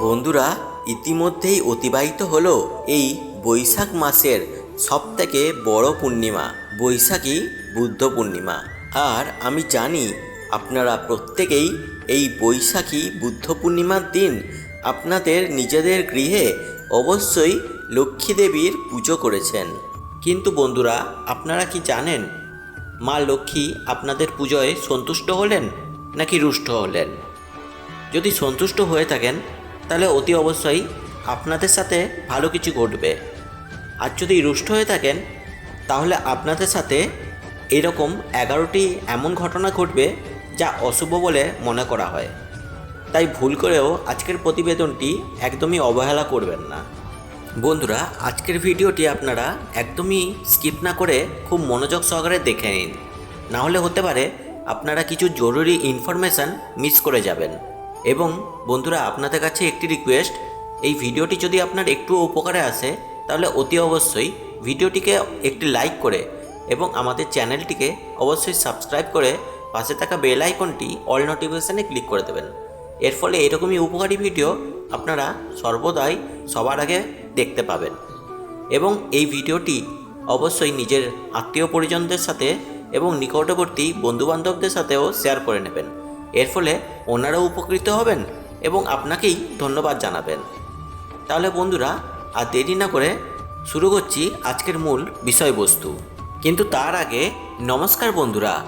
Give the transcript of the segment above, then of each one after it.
বন্ধুরা, ইতিমধ্যেই অতিবাহিত হলো এই বৈশাখ মাসের সবথেকে বড় পূর্ণিমা, বৈশাখী বুদ্ধ পূর্ণিমা। আর আমি জানি আপনারা প্রত্যেকেই এই বৈশাখী বুদ্ধ পূর্ণিমার দিন আপনাদের নিজেদের গৃহে অবশ্যই লক্ষ্মী দেবীর পুজো করেছেন। কিন্তু বন্ধুরা, আপনারা কি জানেন, মা লক্ষ্মী আপনাদের পুজোয় সন্তুষ্ট হলেন নাকি রুষ্ট হলেন? যদি সন্তুষ্ট হয়ে থাকেন তাহলে অতি অবশ্যই আপনাদের সাথে ভালো কিছু ঘটবে। আর যদি রুষ্ট হয়ে থাকেন, তাহলে আপনাদের সাথে এরকম এগারোটি এমন ঘটনা ঘটবে যা অশুভ বলে মনে করা হয়। তাই ভুল করেও আজকের প্রতিবেদনটি একদমই অবহেলা করবেন না। বন্ধুরা, আজকের ভিডিওটি আপনারা একদমই স্কিপ না করে খুব মনোযোগ সহকারে দেখে নিন। না হলে হতে পারে আপনারা কিছু জরুরি ইনফরমেশান মিস করে যাবেন। এবং বন্ধুরা, আপনাদের কাছে একটি রিকোয়েস্ট এই ভিডিওটি যদি আপনার একটু উপকারে আসে, তাহলে অতি অবশ্যই ভিডিওটিকে একটি লাইক করে এবং আমাদের চ্যানেলটিকে অবশ্যই সাবস্ক্রাইব করে পাশে থাকা বেল আইকনটি অল নোটিফিকেশানে ক্লিক করে দেবেন। এর ফলে এরকমই উপকারী ভিডিও আপনারা সর্বদাই সবার আগে দেখতে পাবেন। এবং এই ভিডিওটি অবশ্যই নিজের আত্মীয় পরিজনদের সাথে এবং নিকটবর্তী বন্ধুবান্ধবদের সাথেও শেয়ার করে নেবেন। এর ফলে ওনারাও উপকৃত হবেন এবং আপনাকেই ধন্যবাদ জানাবেন। তাহলে বন্ধুরা, আর দেরি না করে শুরু করছি আজকের মূল বিষয়বস্তু। কিন্তু তার আগে নমস্কার বন্ধুরা,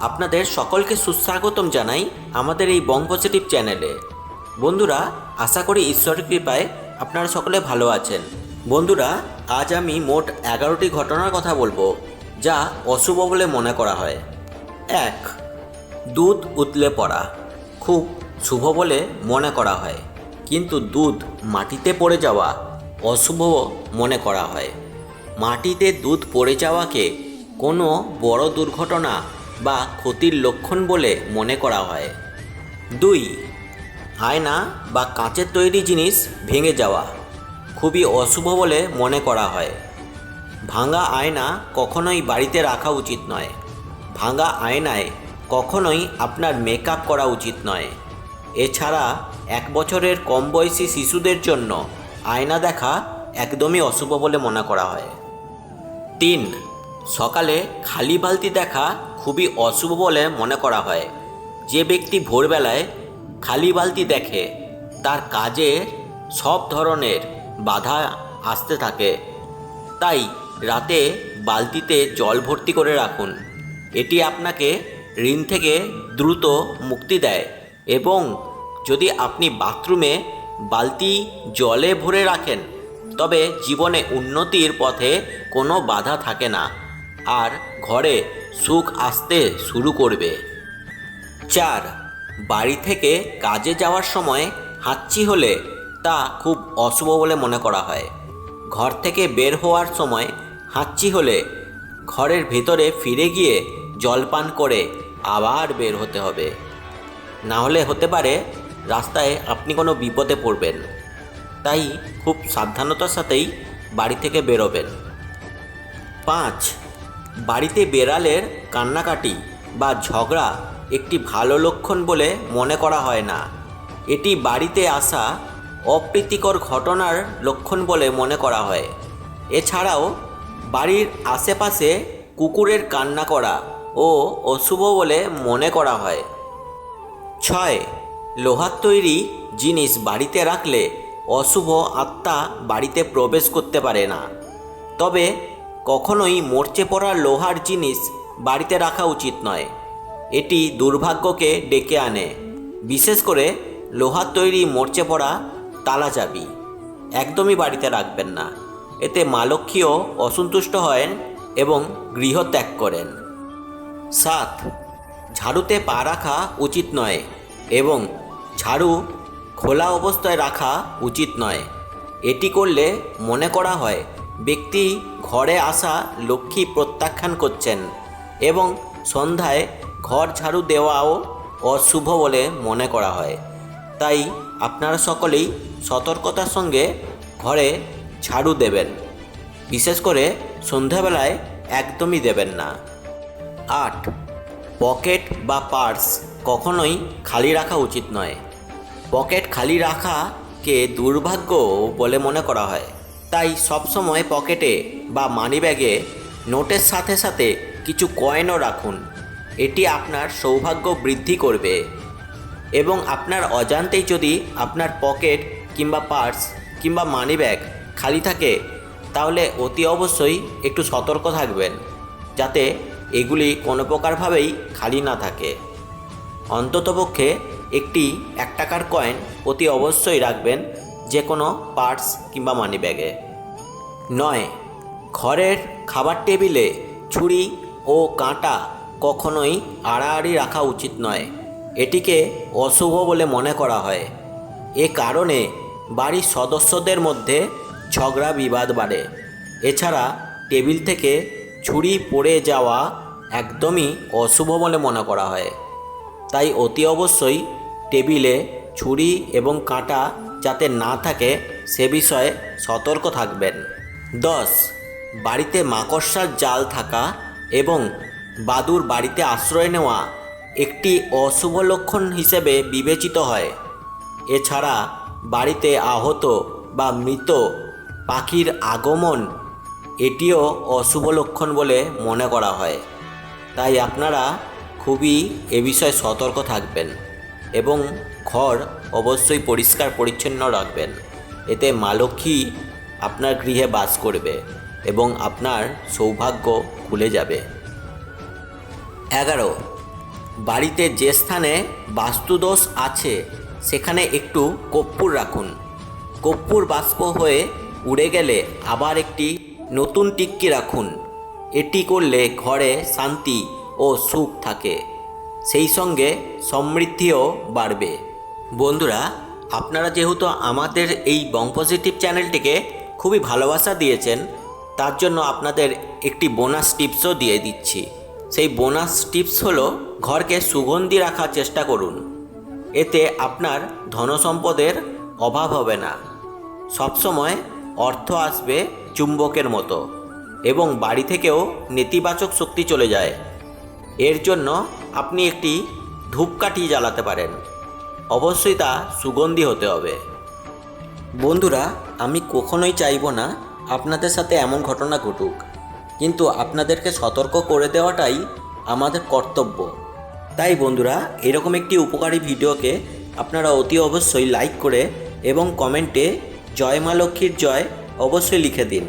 আপনাদের সকলকে সুস্বাগতম জানাই আমাদের এই বং পজিটিভ চ্যানেলে। বন্ধুরা, আশা করি ঈশ্বরের কৃপায় আপনারা সকলে ভালো আছেন। বন্ধুরা, আজ আমি মোট এগারোটি ঘটনার কথা বলব, যা অশুভ বলে মনে করা হয়। এক দুধ উতলে পড়া। খুব শুভ বলে মনে করা হয়। কিন্তু দুধ মাটিতে পড়ে যাওয়া অশুভ মনে করা হয়। মাটিতে দুধ পড়ে যাওয়াকে কোনো বড় দুর্ঘটনা বা ক্ষতির লক্ষণ বলে মনে করা হয়। দুই, আয়না বা কাঁচের তৈরি জিনিস ভেঙে যাওয়া। খুবই অশুভ বলে মনে করা হয়। ভাঙা আয়না কখনোই বাড়িতে রাখা উচিত নয়। ভাঙা আয়নায় কখনোই আপনার মেকআপ করা উচিত নয়। এছাড়া, এক বছরের কম বয়সী শিশুদের জন্য আয়না দেখা একদমই অশুভ বলে মনে করা হয়। তিন, সকালে খালি বালতি দেখা খুবই অশুভ বলে মনে করা হয়। যে ব্যক্তি ভোরবেলায় খালি বালতি দেখে, তার কাজে সব ধরনের বাধা আসতে থাকে। তাই রাতে বালতিতে জল ভর্তি করে রাখুন। এটি আপনাকে ঋণ থেকে দ্রুত মুক্তি দেয় এবং যদি আপনি বাথরুমে বালতি জলে ভরে রাখেন, তবে জীবনে উন্নতির পথে কোনো বাধা থাকে না আর ঘরে সুখ আসতে শুরু করবে। চার, বাড়ি থেকে কাজে যাওয়ার সময় হাঁচি হলে তা খুব অশুভ বলে মনে করা হয়। ঘর থেকে বের হওয়ার সময় হাঁচি হলে ঘরের ভেতরে ফিরে গিয়ে জলপান করে আবার বের হতে হবে। না হলে হতে পারে রাস্তায় আপনি কোনো বিপদে পড়বেন। তাই খুব সাবধানতার সাথেই বাড়ি থেকে বেরোবেন। পাঁচ, বাড়িতে বেড়ালের কান্নাকাটি বা ঝগড়া একটি ভালো লক্ষণ বলে মনে করা হয় না। এটি বাড়িতে আসা অপ্রীতিকর ঘটনার লক্ষণ বলে মনে করা হয়। এছাড়াও বাড়ির আশেপাশে কুকুরের কান্না করা ও অশুভ বলে মনে করা হয়। ছয়, লোহার তৈরি জিনিস বাড়িতে রাখলে অশুভ আত্মা বাড়িতে প্রবেশ করতে পারে না। তবে কখনোই মরচে পড়া লোহার জিনিস বাড়িতে রাখা উচিত নয়। এটি দুর্ভাগ্যকে ডেকে আনে। বিশেষ করে লোহার তৈরি মরচে পড়া তালা চাবি। একদমই বাড়িতে রাখবেন না। এতে মা লক্ষ্মীও অসন্তুষ্ট হয় এবং গৃহ ত্যাগ করেন। সাত, ঝাড়ুতে পা রাখা উচিত নয় এবং ঝাড়ু খোলা অবস্থায় রাখা উচিত নয়। এটি করলে মনে করা হয় ব্যক্তি ঘরে আসা লক্ষ্মী প্রত্যাখ্যান করছেন এবং সন্ধ্যায় ঘর ঝাড়ু দেওয়াও অশুভ বলে মনে করা হয়। তাই আপনারা সকলেই সতর্কতার সঙ্গে ঘরে ঝাড়ু দেবেন। বিশেষ করে সন্ধ্যাবেলায় একদমই দেবেন না। আট। পকেট বা পার্স কখনোই খালি রাখা উচিত নয়। পকেট খালি রাখা কে দুর্ভাগ্য বলে মনে করা হয়। তাই সবসময় পকেটে বা মানিব্যাগে নোটের সাথে সাথে কিছু কয়েনও রাখুন। এটি আপনার সৌভাগ্য বৃদ্ধি করবে। এবং আপনার অজান্তেই যদি আপনার পকেট কিংবা পার্স কিংবা মানিব্যাগ খালি থাকে, তাহলে অতি অবশ্যই একটু সতর্ক থাকবেন। যাতে এগুলি কোনো প্রকারভাবেই খালি না থাকে। অন্ততপক্ষে একটি এক টাকার কয়েন অতি অবশ্যই রাখবেন যে কোনো পার্স কিংবা মানিব্যাগে নয়, ঘরের খাবার টেবিলে ছুরি ও কাঁটা কখনোই আড়াআড়ি রাখা উচিত নয়। এটিকে অশুভ বলে মনে করা হয়। এ কারণে বাড়ির সদস্যদের মধ্যে ঝগড়া বিবাদ বাড়ে। এছাড়া টেবিল থেকে ছুরি পড়ে যাওয়া একদমই অশুভ বলে মনে করা হয়। তাই অতি অবশ্যই টেবিলে ছুরি এবং কাঁটা যাতে না থাকে, সে বিষয়ে সতর্ক থাকবেন। দশ, বাড়িতে মাকড়সার জাল থাকা এবং বাদুর বাড়িতে আশ্রয় নেওয়া একটি অশুভ লক্ষণ হিসেবে বিবেচিত হয়। এছাড়া বাড়িতে আহত বা মৃত পাখির আগমন এটিও অশুভ লক্ষণ বলে মনে করা হয়। তাই আপনারা খুবই এ বিষয়ে সতর্ক থাকবেন এবং ঘর অবশ্যই পরিষ্কার পরিচ্ছন্ন রাখবেন। এতে মা লক্ষ্মী আপনার গৃহে বাস করবে এবং আপনার সৌভাগ্য খুলে যাবে। এগারো, বাড়িতে যে স্থানে বাস্তুদোষ আছে, সেখানে একটু কর্পূর রাখুন। কর্পূর বাষ্প হয়ে উড়ে গেলে আবার একটি নতুন টিক্কি রাখুন। এটি করলে ঘরে শান্তি ও সুখ থাকে। সেই সঙ্গে সমৃদ্ধিও বাড়বে। বন্ধুরা, আপনারা যেহেতু আমাদের এই বং পজিটিভ চ্যানেলটিকে খুবই ভালোবাসা দিয়েছেন, তার জন্য আপনাদের একটি বোনাস টিপসও দিয়ে দিচ্ছি। সেই বোনাস টিপস হলো, ঘরকে সুগন্ধি রাখার চেষ্টা করুন। এতে আপনার ধনসম্পদের অভাব হবে না। সবসময় অর্থ আসবে চুম্বকের মতো এবং বাড়ি থেকেও নেতিবাচক শক্তি চলে যায়। এর জন্য আপনি একটি ধূপকাঠি জ্বালাতে পারেন। অবশ্যই তা সুগন্ধি হতে হবে। বন্ধুরা, আমি কখনোই চাইব না আপনাদের সাথে এমন ঘটনা ঘটুক, কিন্তু আপনাদেরকে সতর্ক করে দেওয়াটাই আমাদের কর্তব্য। তাই বন্ধুরা, এরকম একটি উপকারী ভিডিওকে আপনারা অতি অবশ্যই লাইক করে এবং কমেন্টে জয় মা লক্ষ্মীর জয় অবশ্যই লিখে দিন।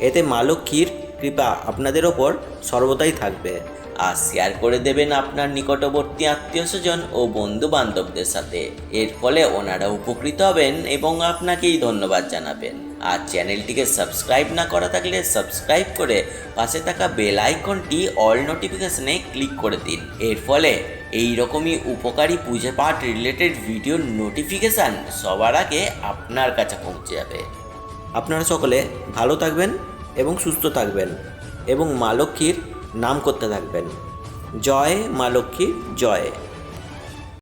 এতে মা লক্ষ্মীর কৃপা আপনাদের ওপর সর্বদাই থাকবে। আর শেয়ার করে দেবেন আপনার নিকটবর্তী আত্মীয় স্বজন ও বন্ধু বান্ধবদের সাথে। এর ফলে ওনারা উপকৃত হবেন এবং আপনাকেই ধন্যবাদ জানাবেন। আর চ্যানেলটিকে সাবস্ক্রাইব না করা থাকলে সাবস্ক্রাইব করে পাশে থাকা বেল আইকনটি অল নোটিফিকেশনে ক্লিক করে দিন। এর ফলে এই রকমই উপকারী পূজা পাঠ রিলেটেড ভিডিওর নোটিফিকেশান সবার আগে আপনার কাছে পৌঁছে যাবে। আপনারা সকলে ভালো থাকবেন এবং সুস্থ থাকবেন এবং মা লক্ষ্মীর নাম করতে থাকবেন। জয় মা লক্ষ্মী জয়।